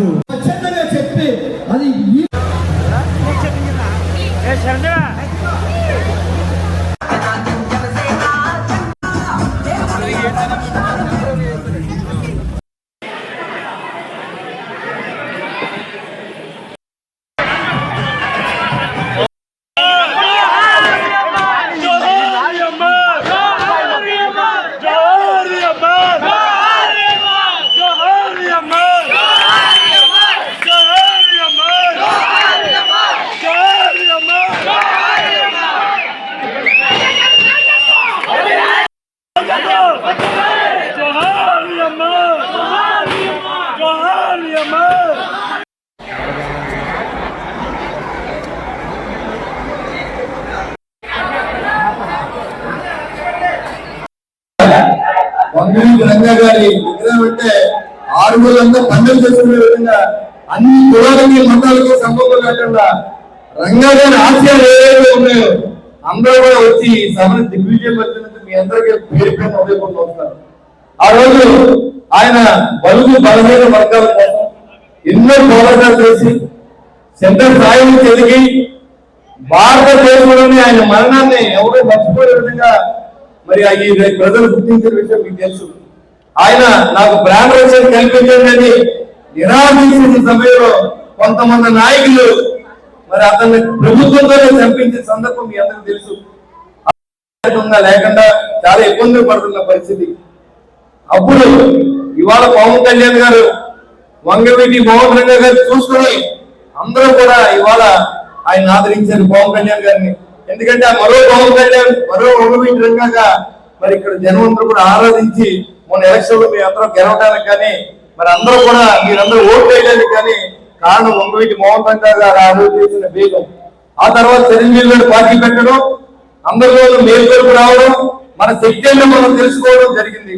స్వచ్ఛందంగా చెప్పి అది ఈ రంగా గారి విగ్రహం అంటే ఆరుగురంతా పండుగ చేసుకునే విధంగా అన్ని కులాలకి మతాలకి సంబంధం లేకుండా రంగా గారి ఆశయాలు ఏవైతే ఉన్నాయో అందరూ కూడా వచ్చి సభను దిగ్విజయం దిగ్విజయపరిచినందుకు మీ అందరికీ పేరు పేరు ఉదయపడుతూ వస్తారు ఆ రోజు ఆయన బలుగు బలమైన వర్గాల కోసం ఎన్నో పోరాటాలు చేసి సెంటర్ స్థాయిని నుంచి ఎదిగి భారతదేశంలోని ఆయన మరణాన్ని ఎవరో మర్చిపోయే విధంగా మరి ఈ ప్రజలు గుర్తించిన విషయం మీకు తెలుసు. ఆయన నాకు బ్రాహ్మణ కల్పించండి అని నిరాశించిన సమయంలో కొంతమంది నాయకులు మరి అతన్ని ప్రభుత్వంతోనే చంపించిన సందర్భం మీ అందరికీ తెలుసు. లేకుండా చాలా ఇబ్బందులు పడుతున్న పరిస్థితి. అప్పుడు ఇవాళ పవన్ కళ్యాణ్ గారు వంగవీటి మోహన్ రంగ గారు చూసుకుని అందరూ కూడా ఇవాళ ఆయన ఆదరించారు పవన్ కళ్యాణ్ గారిని. ఎందుకంటే ఆ మరో పవన్ కళ్యాణ్ మరో వంగవీటి రంగగా మరి ఇక్కడ జనం అందరూ కూడా ఆరాధించి మొన్న ఎలక్షన్లో మీ అందరూ గెలవడానికి కానీ మరి అందరూ కూడా మీరందరూ ఓటు వేయడానికి కానీ కారణం ఒంగవీటి మోహన్ రంగా గారు ఆ రోజు చేసిన వేగం ఆ తర్వాత చిరంజీవి గారు పార్టీ పెట్టడం అందరిలో మేల్కొలుపు రావడం మన శక్తి మనం తెలుసుకోవడం జరిగింది.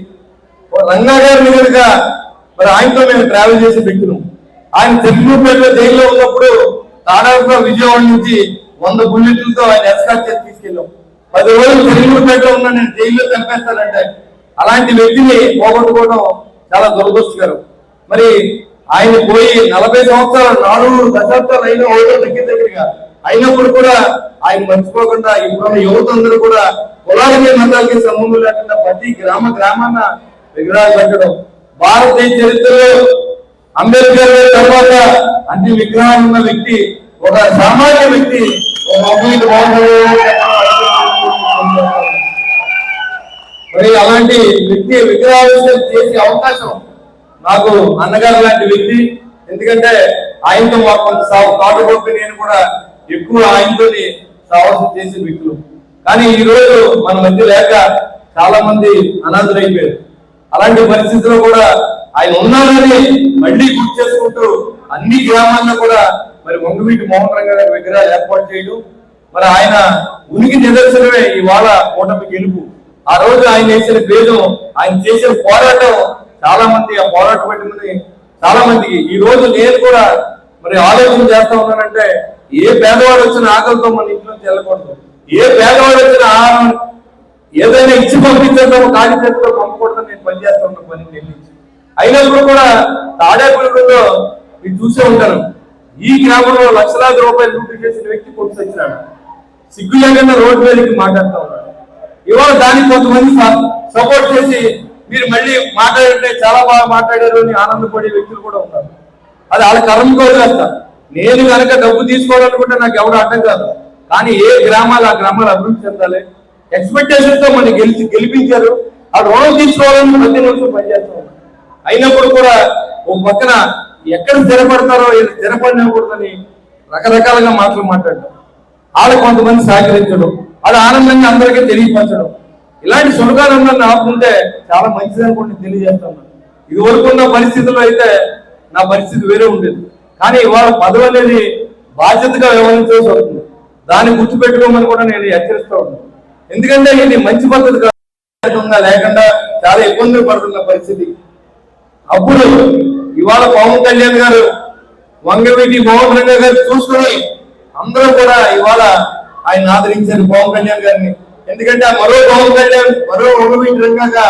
రంగా గారి మీదుగా మరి ఆయనతో మేము ట్రావెల్ చేసి పెట్టినాం. ఆయన తెలుగుపేటలో జైల్లో ఉన్నప్పుడు దాదాపుగా విజయవాడ నుంచి వంద బుల్లెట్లతో ఆయన ఎస్కాట్ చేసి తీసుకెళ్ళాం. పది రోజులు తెలుగుపేటలో ఉన్న నేను జైల్లో చంపేస్తానంటే అలాంటి వ్యక్తిని పోగొట్టుకోవడం చాలా దురదృష్టకరం మరి ఆయన పోయి నలభై సంవత్సరాలు నాలుగు దశాబ్దాలు అయినా ఓడో దగ్గర దగ్గరగా అయినప్పుడు కూడా ఆయన మర్చిపోకుండా ఇప్పుడున్న యువత అందరూ కూడా కులాలకి మతాలకి సంబంధం లేకుండా ప్రతి గ్రామ గ్రామాన విగ్రహాలు పెట్టడం భారతీయ చరిత్రలో అంబేద్కర్ తర్వాత అన్ని విగ్రహాలు ఉన్న వ్యక్తి ఒక సామాన్య వ్యక్తి మరి అలాంటి వ్యక్తి విగ్రహావిష్కరణ చేసే అవకాశం నాకు అన్నగారు లాంటి వ్యక్తి. ఎందుకంటే ఆయనతో మాకు కొంత సాగు కాటుకోపి నేను కూడా ఎక్కువ ఆయనతో సాహసం చేసే వ్యక్తులు. కానీ ఈ రోజు మన మధ్య లేక చాలా మంది అనాథులైపోయారు. అలాంటి పరిస్థితుల్లో కూడా ఆయన ఉన్నారని మళ్ళీ గుర్తు చేసుకుంటూ అన్ని గ్రామాల్లో కూడా మరి వంగవీటి మోహన్ రంగ గారి విగ్రహాలు ఏర్పాటు చేయడం మరి ఆయన ఉనికి నిదర్శనమే ఇవాళ కూటమి గెలుపు. ఆ రోజు ఆయన వేసిన భేదం ఆయన చేసిన పోరాటం చాలా మంది ఆ పోరాటం పెట్టుకుని చాలా మందికి. ఈ రోజు నేను కూడా మరి ఆలోచన చేస్తా ఉన్నానంటే ఏ పేదవాడు వచ్చిన ఆకలితో మన ఇంట్లో వెళ్ళకూడదు. ఏ పేదవాడు వచ్చిన ఆహారం ఏదైనా ఇచ్చి పంపించేద్దాం ఖాళీ చేతిలో పంపకూడదని నేను పనిచేస్తా ఉన్నా పని నిర్ణయించి అయినప్పుడు కూడా తాడేపల్లిలో మీరు చూసే ఉంటాను ఈ గ్రామంలో లక్షలాది రూపాయలు లూటీ చేసిన వ్యక్తి కొట్టు వచ్చినాడు సిగ్గు లేకుండా రోడ్డు మీదకి మాట్లాడుతూ ఉన్నాడు. ఇవాళ దానికి కొంతమంది సపోర్ట్ చేసి మీరు మళ్ళీ మాట్లాడితే చాలా బాగా మాట్లాడారు అని ఆనందపడే వ్యక్తులు కూడా ఉన్నారు. అది వాళ్ళ కర్మ వదిలేస్తా నేను కనుక డబ్బు తీసుకోవాలనుకుంటే నాకు ఎవరు అర్థం కాదు. కానీ ఏ గ్రామాలు ఆ గ్రామాలు అభివృద్ధి చెందాలి. ఎక్స్పెక్టేషన్తో మనం గెలిచి గెలిపించారు. ఆ రుణం తీసుకోవాలని ప్రతి నిమిషం పనిచేస్తాం అయినప్పుడు కూడా ఒక పక్కన ఎక్కడ స్థిరపడతారో స్థిరపడినకూడదని రకరకాలుగా మాటలు మాట్లాడడం. వాళ్ళు కొంతమంది సహకరించడం అది ఆనందంగా అందరికీ తెలియపరచడం. ఇలాంటి సులభానందాన్ని ఆపుకుంటే చాలా మంచిది అనుకుంటే తెలియజేస్తాను. ఇది వరకు ఉన్న పరిస్థితుల్లో అయితే నా పరిస్థితి వేరే ఉండేది. కానీ ఇవాళ పదవి అనేది బాధ్యతగా వ్యవహరించాల్సి వస్తుంది. దాన్ని గుర్తుపెట్టుకోమని కూడా నేను హెచ్చరిస్తూ ఉన్నాను. ఎందుకంటే ఇది మంచి పద్ధతి లేకుండా చాలా ఇబ్బందులు పడుతున్న పరిస్థితి. అప్పుడు ఇవాళ పవన్ కళ్యాణ్ గారు వంగవీటి మోహన్ రంగ గారు చూసుకుని అందరూ కూడా ఇవాళ ఆయన ఆదరించారు పవన్ కళ్యాణ్ గారిని. ఎందుకంటే ఆ మరో పవన్ కళ్యాణ్ మరో వంగవీటి రంగగా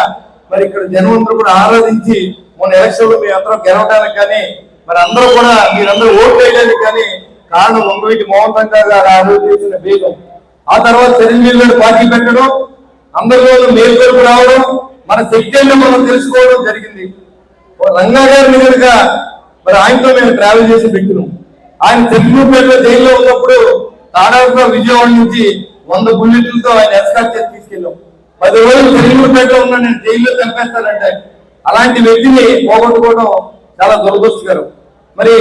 మరి ఇక్కడ జనం కూడా ఆరాధించి మొన్న ఎలక్షన్లో మీ అందరూ గెలవడానికి కానీ మరి అందరూ కూడా మీరందరూ ఓటు వేయడానికి కానీ కారణం వంగవీటి మోహన్ రంగా గారు ఆ రోజు చేసిన వేగం ఆ తర్వాత చిరంజీవి గారు పార్టీ పెట్టడం అందరిలో మేల్కొలుపు రావడం మన శక్తి మనం తెలుసుకోవడం జరిగింది. రంగా గారి మీదుగా మరి ఆయనతో మేము ట్రావెల్ చేసి వ్యక్తులు. ఆయన చెట్టుపేటలో జైల్లో ఉన్నప్పుడు తాడాపురం విజయవాడ నుంచి వంద బుల్లెట్లతో ఆయన ఎస్కాట్ చేసి తీసుకెళ్ళాం. పది రోజులు చెరుగుపేటలో ఉన్న నేను జైల్లో చంపేస్తానంటే అలాంటి వ్యక్తిని పోగొట్టుకోవడం చాలా దురదృష్టకరం. మరి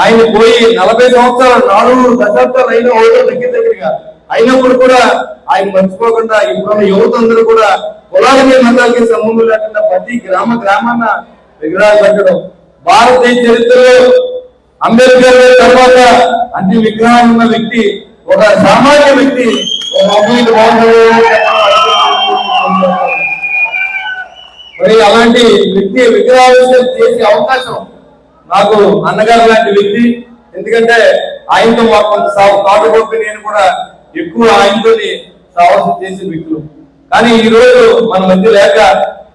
ఆయన పోయి నలభై సంవత్సరాలు నాలుగు దశాబ్దాలు అయినా ఓటో దగ్గర దగ్గరగా అయినప్పుడు కూడా ఆయన మర్చిపోకుండా ఇప్పుడున్న యువత అందరూ కూడా కులాలకి మతాలకి సంబంధం లేకుండా ప్రతి గ్రామ గ్రామాన విగ్రహాలు పెట్టడం. భారతదేశ చరిత్రలో అంబేద్కర్ గారి తర్వాత అన్ని విగ్రహాలు ఉన్న వ్యక్తి ఒక సామాన్య వ్యక్తి ఒక మరి అలాంటి వ్యక్తి విగ్రహావిష్కరణ చేసే అవకాశం నాకు అన్నగారు లాంటి వ్యక్తి. ఎందుకంటే ఆయనతో మాకు కొంత సాగు కాటుకొట్టి నేను కూడా ఎక్కువ ఆయనతోని సాహసం చేసే వ్యక్తులు. కానీ ఈ రోజు మన మధ్య లేక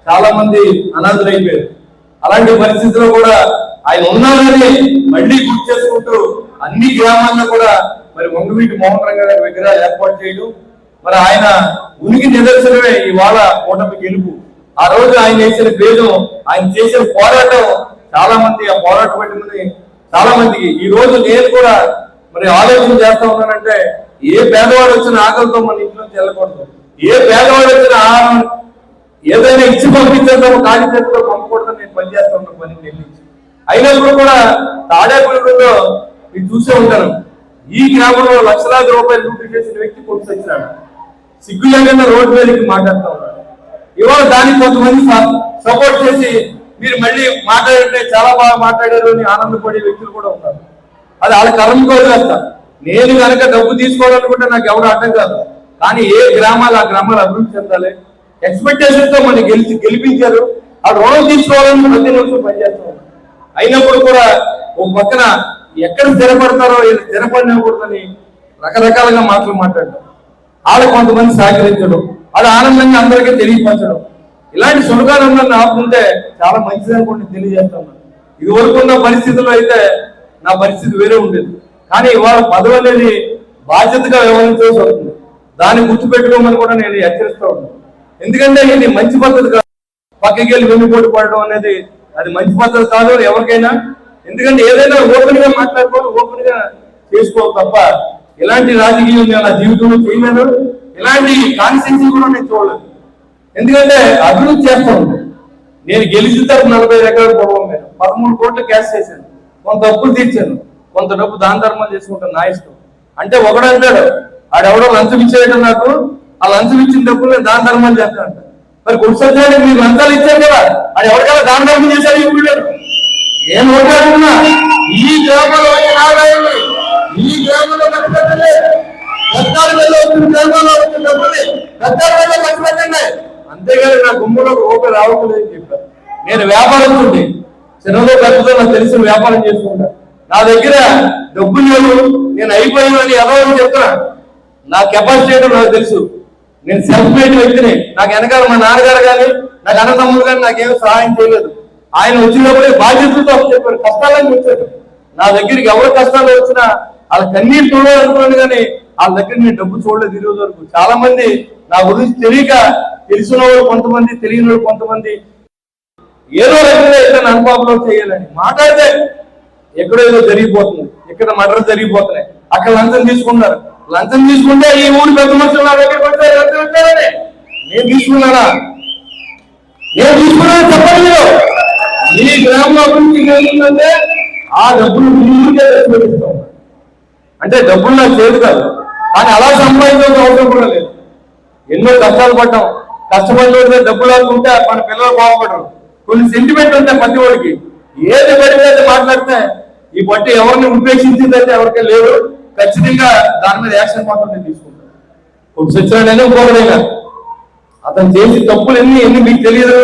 చాలా మంది అనాథులైపోయారు. అలాంటి పరిస్థితిలో కూడా ఆయన ఉన్నారని మళ్ళీ గుర్తు చేసుకుంటూ అన్ని గ్రామాల్లో కూడా మరి వంగవీటి మోహన్ రంగ గారి విగ్రహాలు ఏర్పాటు చేయడం మరి ఆయన ఉనికి నిదర్శనమే ఇవాళ కూటమి గెలుపు. ఆ రోజు ఆయన చేసిన భేదం ఆయన చేసిన పోరాటం చాలా మంది ఆ పోరాటం పట్టిందని చాలా మందికి ఈ రోజు నేను కూడా మరి ఆలోచన చేస్తా ఉన్నానంటే ఏ పేదవాడు వచ్చిన ఆకలితో మన ఇంట్లో వెళ్ళకూడదు. ఏ పేదవాడు వచ్చిన ఆహారం ఏదైనా ఇచ్చి పంపించేద్దాము ఖాళీ చేతిలో పంపకూడదని నేను పనిచేస్తా ఉన్న పని నిర్ణయించి అయినప్పుడు కూడా తాడేపల్లిలో మీరు చూసే ఉంటారు. ఈ గ్రామంలో లక్షలాది రూపాయలు లూటీ చేసిన వ్యక్తి కొట్టుకొచ్చినాడు సిగ్గు లేకుండా రోడ్డు మీదకి మాట్లాడుతూ ఉన్నాడు. ఇవాళ దానికి కొంతమంది సపోర్ట్ చేసి మీరు మళ్ళీ మాట్లాడితే చాలా బాగా మాట్లాడారు అని ఆనందపడే వ్యక్తులు కూడా ఉన్నారు. అది వాళ్ళ కర్మ వదిలేస్తా నేను కనుక డబ్బు తీసుకోవాలనుకుంటే నాకు ఎవరు అడ్డం కాదు. కానీ ఏ గ్రామాలు ఆ గ్రామాలు అభివృద్ధి చెందాలి? ఎక్స్పెక్టేషన్తో మనం గెలిచి గెలిపించారు. ఆ రుణం తీసుకోవాలని ప్రతి నిమిషం పనిచేస్తూ ఉన్నారు. అయినప్పుడు కూడా ఒక పక్కన ఎక్కడ స్థిరపడతారో స్థిరపడినకూడదని రకరకాలుగా మాటలు మాట్లాడటం ఆడ కొంతమంది సహకరించడం ఆడ ఆనందంగా అందరికీ తెలియపరచడం. ఇలాంటి సులభానందాన్ని ఆపుకుంటే చాలా మంచిది అనుకుంటే తెలియజేస్తున్నాను ఇది వరకు ఉన్న పరిస్థితుల్లో అయితే నా పరిస్థితి వేరే ఉండేది. కానీ ఇవాళ పదవి అనేది బాధ్యతగా వ్యవహరించాల్సి వస్తుంది. దాన్ని గుర్తుపెట్టుకోమని కూడా నేను హెచ్చరిస్తూ ఉన్నాను. ఎందుకంటే ఇది మంచి పద్ధతి కాదు. పక్కకి వెళ్ళి వెన్నుపోటు పడడం అనేది అది మంచి పద్ధతి కాదు ఎవరికైనా. ఎందుకంటే ఏదైనా ఓపెన్గా మాట్లాడుకోవాలి ఓపెన్గా చేసుకోవాలి తప్ప ఇలాంటి రాజకీయం నేను నా జీవితంలో చేయలేను ఇలాంటి కాన్స్టిట్యూన్సీ కూడా నేను చూడలేదు. ఎందుకంటే అభివృద్ధి చేస్తాం. నేను గెలిచిన తరపు నలభై ఎకరాలు పోవం నేను పదమూడు కోట్లు క్యాష్ చేశాను. కొంత అప్పులు తీర్చాను. కొంత డబ్బు దాన ధర్మాలు చేసుకుంటాను నా ఇష్టం. అంటే ఒకడు అంటాడు ఆడెవడో లంచం ఇచ్చేయడం నాకు ఆ అంచులు ఇచ్చిన డబ్బులు దాన ధర్మాలు చేస్తాను మరి గుడిసెట్టానికి మీరు లంచాలు ఇచ్చారు కదా అది ఎవరికైనా దాన ధర్మం చేశారు ఈ ఊళ్ళో? నేను ఓటాడుతున్నా ఈ గ్రామంలో వచ్చిన ఈ గ్రామంలో ఖర్చు పెట్టండి కష్టాలలో వచ్చిన గ్రామాల్లో వచ్చిన డబ్బుని కష్టాలలో ఖర్చు పెట్టండి అంతేగాని నా గుమ్మలో ఓపెన్ రావట్లేదు అని చెప్పారు. నేను వ్యాపారం చిన్నలో పెద్దదో నాకు తెలిసిన వ్యాపారం చేసుకుంటా. నా దగ్గర డబ్బులు లేవు నేను అయిపోయానని ఎవరో చెప్తున్నా నా కెపాసిటీ నాకు తెలుసు. నేను సెల్ఫ్ మేడ్ వ్యక్తిని. నాకు వెనకాల మా నాన్నగారు కానీ నాకు అన్నదమ్ములు కానీ నాకేం సహాయం చేయలేదు. ఆయన వచ్చినప్పుడే బాధ్యతలతో చెప్పారు కష్టాలని వచ్చాడు నా దగ్గరికి ఎవరు కష్టాలు వచ్చినా వాళ్ళ కన్నీరు చూడాలనుకున్నాను కానీ వాళ్ళ దగ్గర నేను డబ్బు చూడలేదు ఈరోజు వరకు. చాలా మంది నా గురించి తెలియక తెలిసిన వాళ్ళు కొంతమంది తెలియని వాళ్ళు కొంతమంది ఏదో రకంగా ఇతను అనుభవంలో చేయాలని మాట్లాడితే ఎక్కడో ఏదో జరిగిపోతుంది. ఇక్కడ మర్డర్ జరిగిపోతున్నాయి. అక్కడ లంచం తీసుకున్నారు లంచం తీసుకుంటే ఈ ఊరు పెద్ద మనుషులు నా దగ్గర పడితే లంచం ఇచ్చారని నేను తీసుకున్నానా? నేను తీసుకున్నాను చెప్పండి మీరు. ఈ గ్రామంలో అభివృద్ధి జరిగిందంటే ఆ డబ్బులు ఊరికే తెచ్చి అంటే డబ్బులు నాకు చేతి కాదు. కానీ అలా సంపాదించాల్సిన అవసరం కూడా లేదు. ఎన్నో కష్టాలు పడ్డాం. కష్టపడితే డబ్బులు అనుకుంటే మన పిల్లలు బాగుపడరు. కొన్ని సెంటిమెంట్ ఉంటాయి ప్రతి వాడికి ఏది పడితే మాట్లాడితే ఈ బట్టి ఎవరిని ఉపేక్షించిందంటే ఎవరికి లేదు. ఖచ్చితంగా దాని మీద యాక్షన్ మాత్రం నేను తీసుకుంటాను. ఒక సత్యనారాయణ ఇంకొకడైనా అతను చేసి తప్పులు ఎన్ని ఎన్ని మీకు తెలియదు?